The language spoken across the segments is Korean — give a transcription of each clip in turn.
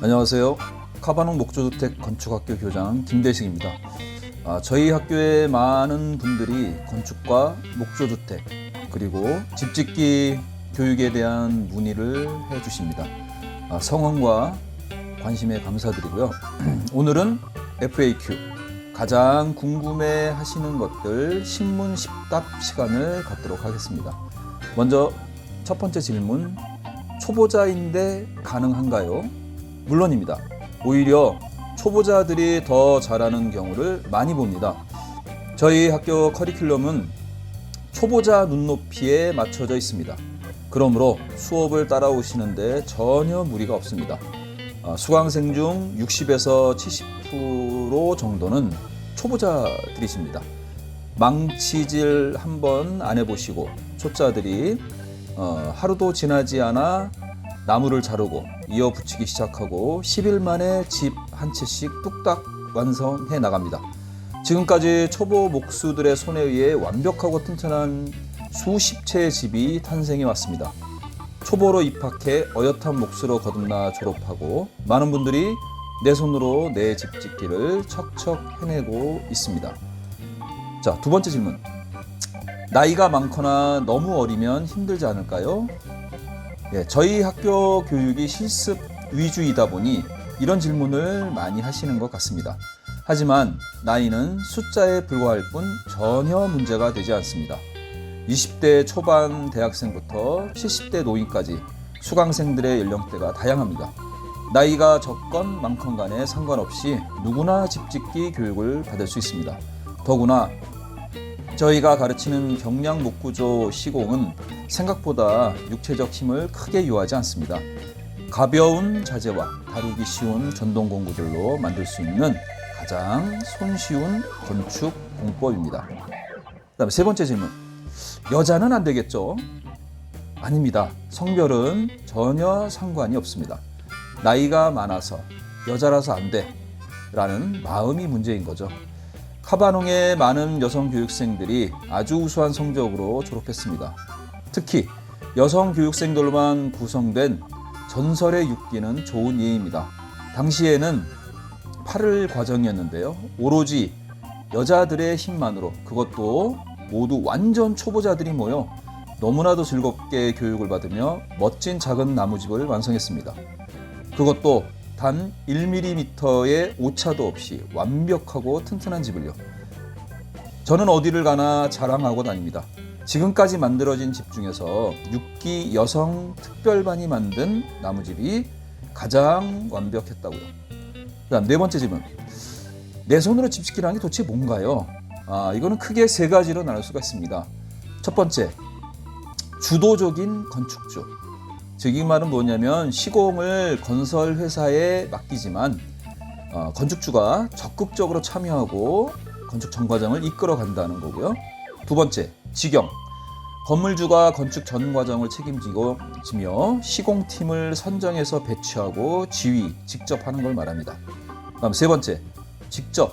안녕하세요. 카바농 목조주택 건축학교 교장 김대식입니다. 아, 저희 학교에 많은 분들이 건축과 목조주택 그리고 집짓기 교육에 대한 문의를 해주십니다. 아, 성원과 관심에 감사드리고요. 오늘은 FAQ 가장 궁금해 하시는 것들 신문 10답 시간을 갖도록 하겠습니다. 먼저 첫 번째 질문 초보자인데 가능한가요? 물론입니다. 오히려 초보자들이 더 잘하는 경우를 많이 봅니다. 저희 학교 커리큘럼은 초보자 눈높이에 맞춰져 있습니다. 그러므로 수업을 따라오시는데 전혀 무리가 없습니다. 아, 수강생 중 60에서 70% 정도는 초보자들이십니다. 망치질 한 번 안 해보시고 초짜들이 어, 하루도 지나지 않아 나무를 자르고 이어 붙이기 시작하고 10일 만에 집 한 채씩 뚝딱 완성해 나갑니다. 지금까지 초보 목수들의 손에 의해 완벽하고 튼튼한 수십 채의 집이 탄생해 왔습니다. 초보로 입학해 어엿한 몫으로 거듭나 졸업하고 많은 분들이 내 손으로 내 집 짓기를 척척 해내고 있습니다. 자, 두 번째 질문. 나이가 많거나 너무 어리면 힘들지 않을까요? 예, 저희 학교 교육이 실습 위주이다 보니 이런 질문을 많이 하시는 것 같습니다. 하지만 나이는 숫자에 불과할 뿐 전혀 문제가 되지 않습니다. 20대 초반 대학생부터 70대 노인까지 수강생들의 연령대가 다양합니다. 나이가 적건 많건 간에 상관없이 누구나 집짓기 교육을 받을 수 있습니다. 더구나 저희가 가르치는 경량 목구조 시공은 생각보다 육체적 힘을 크게 요하지 않습니다. 가벼운 자재와 다루기 쉬운 전동 공구들로 만들 수 있는 가장 손쉬운 건축 공법입니다. 그다음에 세 번째 질문. 여자는 안 되겠죠? 아닙니다. 성별은 전혀 상관이 없습니다. 나이가 많아서 여자라서 안 돼. 라는 마음이 문제인 거죠. 카바농의 많은 여성 교육생들이 아주 우수한 성적으로 졸업했습니다. 특히 여성 교육생들로만 구성된 전설의 육기는 좋은 예입니다. 당시에는 8일 과정이었는데요. 오로지 여자들의 힘만으로 그것도 모두 완전 초보자들이 모여 너무나도 즐겁게 교육을 받으며 멋진 작은 나무집을 완성했습니다. 그것도 단 1mm의 오차도 없이 완벽하고 튼튼한 집을요. 저는 어디를 가나 자랑하고 다닙니다. 지금까지 만들어진 집 중에서 6기 여성 특별반이 만든 나무집이 가장 완벽했다고요. 그다음 네 번째 질문. 내 손으로 집 짓기라는 게 도대체 뭔가요? 아, 이거는 크게 세 가지로 나눌 수가 있습니다. 첫 번째, 주도적인 건축주. 즉, 이 말은 뭐냐면 시공을 건설 회사에 맡기지만 어, 건축주가 적극적으로 참여하고 건축 전 과정을 이끌어 간다는 거고요. 두 번째, 직영. 건물주가 건축 전 과정을 책임지고 지며 시공팀을 선정해서 배치하고 지휘, 직접 하는 걸 말합니다. 다음 세 번째, 직접.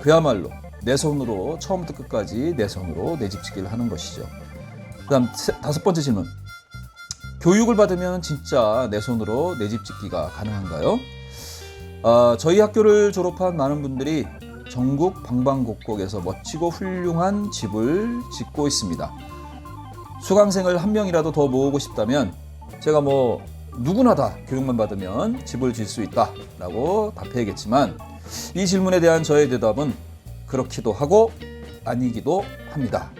그야말로 내 손으로 처음부터 끝까지 내 손으로 내 집 짓기를 하는 것이죠. 그다음 세- 다섯 번째 질문. 교육을 받으면 진짜 내 손으로 내 집 짓기가 가능한가요? 아, 저희 학교를 졸업한 많은 분들이 전국 방방곡곡에서 멋지고 훌륭한 집을 짓고 있습니다. 수강생을 한 명이라도 더 모으고 싶다면 제가 뭐 누구나 다 교육만 받으면 집을 지을 수 있다라고 답해야겠지만 이 질문에 대한 저의 대답은 그렇기도 하고 아니기도 합니다.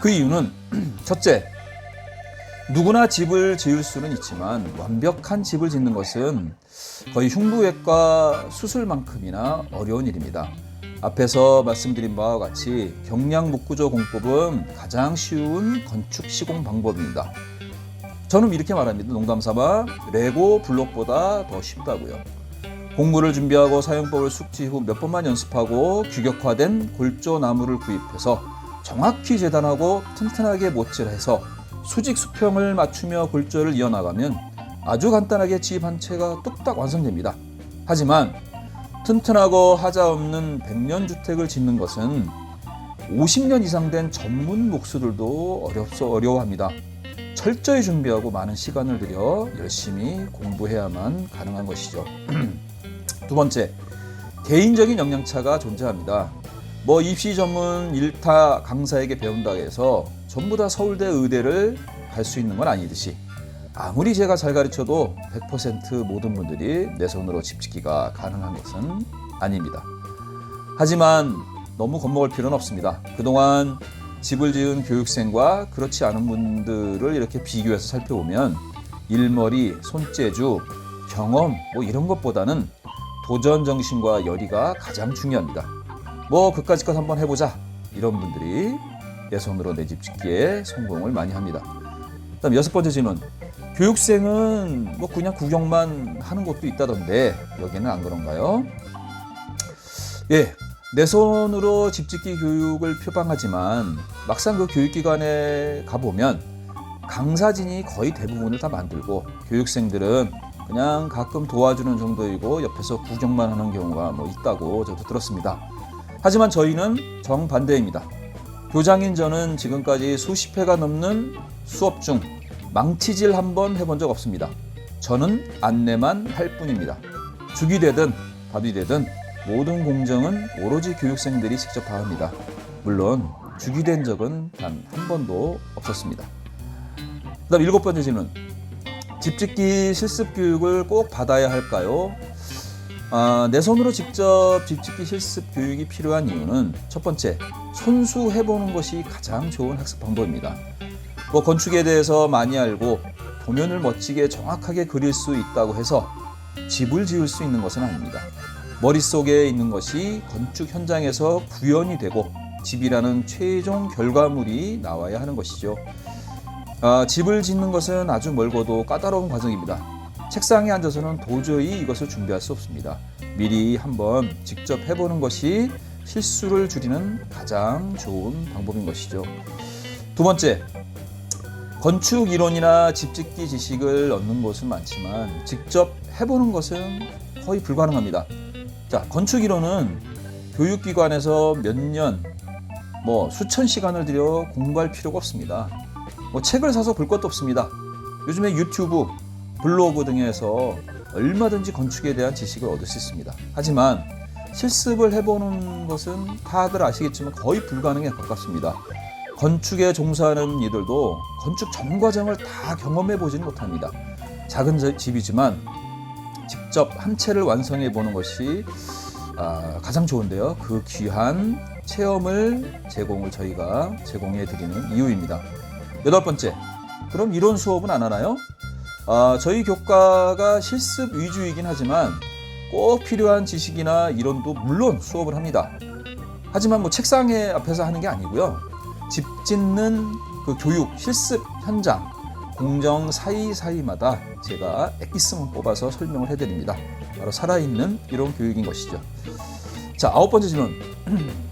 그 이유는 첫째, 누구나 집을 지을 수는 있지만 완벽한 집을 짓는 것은 거의 흉부외과 수술만큼이나 어려운 일입니다. 앞에서 말씀드린 바와 같이 경량 목구조 공법은 가장 쉬운 건축 시공 방법입니다. 저는 이렇게 말합니다. 농담 삼아 레고 블록보다 더 쉽다고요. 공구를 준비하고 사용법을 숙지 후 몇 번만 연습하고 규격화된 골조 나무를 구입해서 정확히 재단하고 튼튼하게 못질해서 수직 수평을 맞추며 골조를 이어나가면 아주 간단하게 집 한 채가 뚝딱 완성됩니다. 하지만 튼튼하고 하자 없는 백년 주택을 짓는 것은 50년 이상 된 전문 목수들도 어렵소 어려워합니다. 철저히 준비하고 많은 시간을 들여 열심히 공부해야만 가능한 것이죠. 두 번째, 개인적인 역량차가 존재합니다. 뭐 입시 전문 일타 강사에게 배운다고 해서 전부 다 서울대 의대를 갈 수 있는 건 아니듯이 아무리 제가 잘 가르쳐도 100% 모든 분들이 내 손으로 집 짓기가 가능한 것은 아닙니다. 하지만 너무 겁먹을 필요는 없습니다. 그동안 집을 지은 교육생과 그렇지 않은 분들을 이렇게 비교해서 살펴보면 일머리, 손재주, 경험 뭐 이런 것보다는 도전 정신과 열의가 가장 중요합니다. 뭐 그까짓 것 한번 해보자 이런 분들이 내 손으로 내 집 짓기에 성공을 많이 합니다. 그다음 여섯 번째 질문. 교육생은 뭐 그냥 구경만 하는 곳도 있다던데 여기는 안 그런가요? 예, 내 손으로 집 짓기 교육을 표방하지만 막상 그 교육기관에 가보면 강사진이 거의 대부분을 다 만들고 교육생들은 그냥 가끔 도와주는 정도이고 옆에서 구경만 하는 경우가 뭐 있다고 저도 들었습니다. 하지만 저희는 정반대입니다. 교장인 저는 지금까지 수십 회가 넘는 수업 중 망치질 한 번 해본 적 없습니다. 저는 안내만 할 뿐입니다. 죽이 되든 밥이 되든 모든 공정은 오로지 교육생들이 직접 다 합니다. 물론 죽이 된 적은 단 한 번도 없었습니다. 그다음 일곱 번째 질문. 집짓기 실습 교육을 꼭 받아야 할까요? 아, 내 손으로 직접 집짓기 실습 교육이 필요한 이유는 첫 번째, 손수 해보는 것이 가장 좋은 학습 방법입니다. 뭐 건축에 대해서 많이 알고 도면을 멋지게 정확하게 그릴 수 있다고 해서 집을 지을 수 있는 것은 아닙니다. 머릿속에 있는 것이 건축 현장에서 구현이 되고 집이라는 최종 결과물이 나와야 하는 것이죠. 아, 집을 짓는 것은 아주 멀고도 까다로운 과정입니다. 책상에 앉아서는 도저히 이것을 준비할 수 없습니다. 미리 한번 직접 해보는 것이 실수를 줄이는 가장 좋은 방법인 것이죠. 두 번째, 건축 이론이나 집 짓기 지식을 얻는 곳은 많지만 직접 해보는 것은 거의 불가능합니다. 자, 건축 이론은 교육기관에서 몇 년, 뭐 수천 시간을 들여 공부할 필요가 없습니다. 뭐 책을 사서 볼 것도 없습니다. 요즘에 유튜브, 블로그 등에서 얼마든지 건축에 대한 지식을 얻을 수 있습니다. 하지만 실습을 해보는 것은 다들 아시겠지만 거의 불가능에 가깝습니다. 건축에 종사하는 이들도 건축 전 과정을 다 경험해 보지는 못합니다. 작은 집이지만 직접 한 채를 완성해 보는 것이 아, 가장 좋은데요. 그 귀한 체험을 제공을 저희가 제공해 드리는 이유입니다. 여덟 번째, 그럼 이론 수업은 안 하나요? 아, 저희 교과가 실습 위주이긴 하지만 꼭 필요한 지식이나 이론도 물론 수업을 합니다. 하지만 뭐 책상에 앞에서 하는 게 아니고요. 집 짓는 그 교육 실습 현장 공정 사이사이마다 제가 엑기스만 뽑아서 설명을 해드립니다. 바로 살아있는 이런 교육인 것이죠. 자 아홉 번째 질문.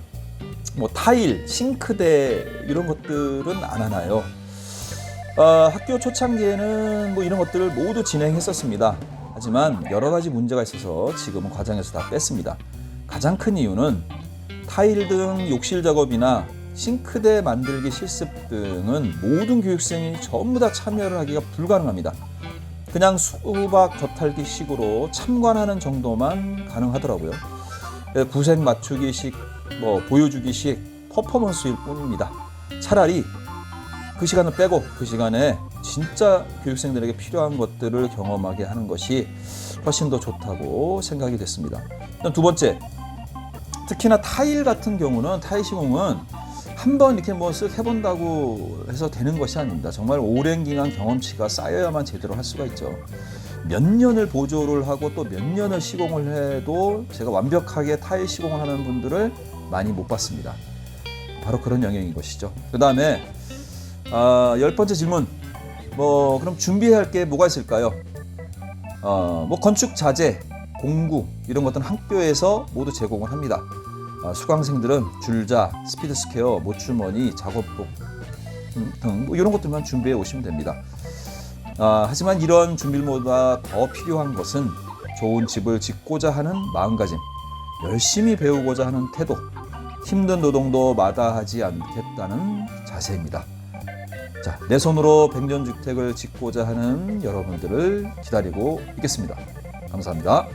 뭐 타일, 싱크대 이런 것들은 안 하나요? 어, 학교 초창기에는 뭐 이런 것들을 모두 진행했었습니다. 하지만 여러 가지 문제가 있어서 지금은 과정에서 다 뺐습니다. 가장 큰 이유는 타일 등 욕실 작업이나 싱크대 만들기 실습 등은 모든 교육생이 전부 다 참여를 하기가 불가능합니다. 그냥 수박 겉핥기 식으로 참관하는 정도만 가능하더라고요. 구색 맞추기식, 뭐 보여주기식 퍼포먼스일 뿐입니다. 차라리 그 시간을 빼고 그 시간에 진짜 교육생들에게 필요한 것들을 경험하게 하는 것이 훨씬 더 좋다고 생각이 됐습니다. 두 번째, 특히나 타일 같은 경우는 타일 시공은 한번 이렇게 뭐 쓱 해본다고 해서 되는 것이 아닙니다. 정말 오랜 기간 경험치가 쌓여야만 제대로 할 수가 있죠. 몇 년을 보조를 하고 또 몇 년을 시공을 해도 제가 완벽하게 타일 시공을 하는 분들을 많이 못 봤습니다. 바로 그런 영역인 것이죠. 그 다음에 아, 열 번째 질문. 뭐 그럼 준비해야 할 게 뭐가 있을까요? 어, 뭐 건축 자재, 공구 이런 것들은 학교에서 모두 제공을 합니다. 아, 수강생들은 줄자, 스피드 스퀘어, 모주머니, 작업복 등 뭐 이런 것들만 준비해 오시면 됩니다. 아, 하지만 이런 준비보다 더 필요한 것은 좋은 집을 짓고자 하는 마음가짐, 열심히 배우고자 하는 태도, 힘든 노동도 마다하지 않겠다는 자세입니다. 자, 내 손으로 백년주택을 짓고자 하는 여러분들을 기다리고 있겠습니다. 감사합니다.